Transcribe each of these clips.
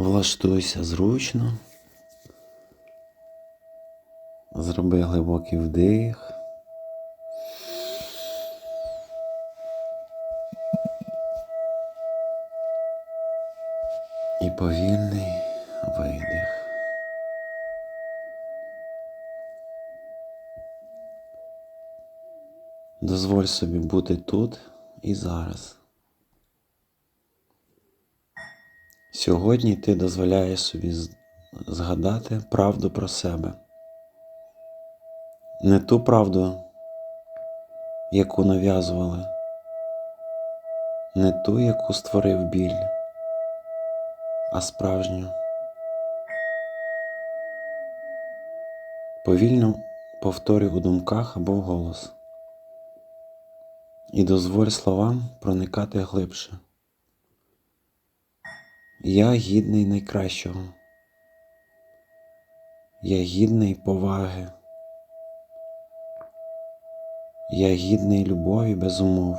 Влаштуйся зручно. Зроби глибокий вдих. І повільний видих. Дозволь собі бути тут і зараз. Сьогодні ти дозволяєш собі згадати правду про себе. Не ту правду, яку нав'язували, не ту, яку створив біль, а справжню. Повільно повторюй у думках або вголос. І дозволь словам проникати глибше. Я гідний найкращого. Я гідний поваги. Я гідний любові без умов.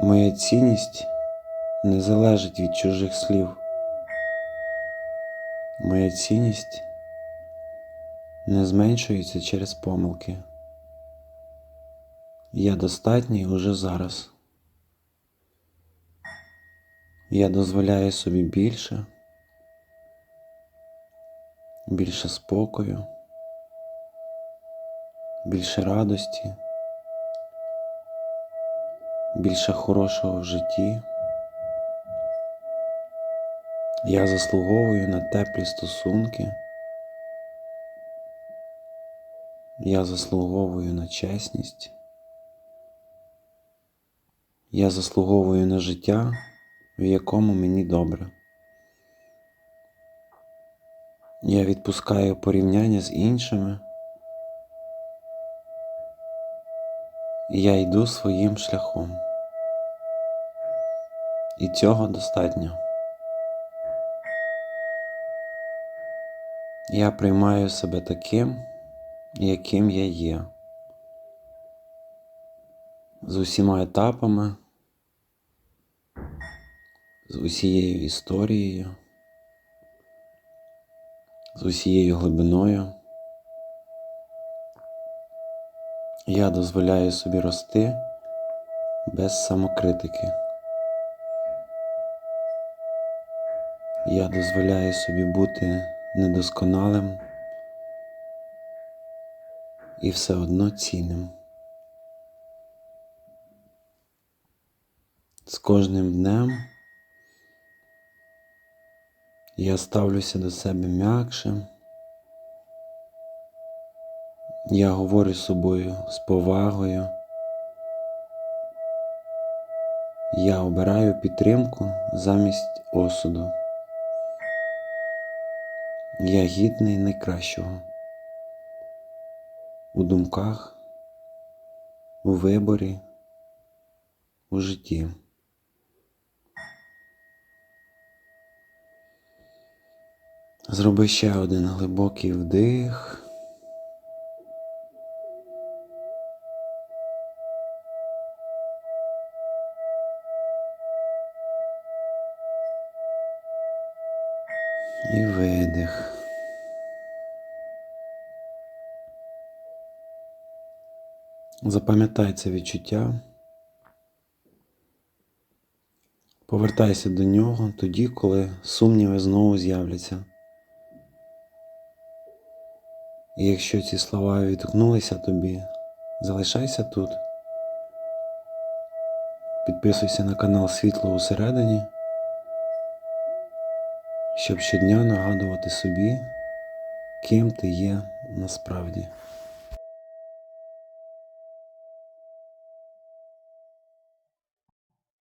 Моя цінність не залежить від чужих слів. Моя цінність не зменшується через помилки. Я достатній уже зараз. Я дозволяю собі більше, більше спокою, більше радості, більше хорошого в житті. Я заслуговую на теплі стосунки. Я заслуговую на чесність. Я заслуговую на життя, в якому мені добре. Я відпускаю порівняння з іншими. Я йду своїм шляхом. І цього достатньо. Я приймаю себе таким, яким я є, з усіма етапами, з усією історією, з усією глибиною. Я дозволяю собі рости без самокритики. Я дозволяю собі бути недосконалим і все одно цінним. З кожним днем я ставлюся до себе м'якшим. Я говорю з собою з повагою. Я обираю підтримку замість осуду. Я гідний найкращого у думках, у виборі, у житті. Зроби ще один глибокий вдих. І видих. Запам'ятай це відчуття. Повертайся до нього тоді, коли сумніви знову з'являться. І якщо ці слова відгукнулися тобі, залишайся тут. Підписуйся на канал Світло усередині, щоб щодня нагадувати собі, ким ти є насправді.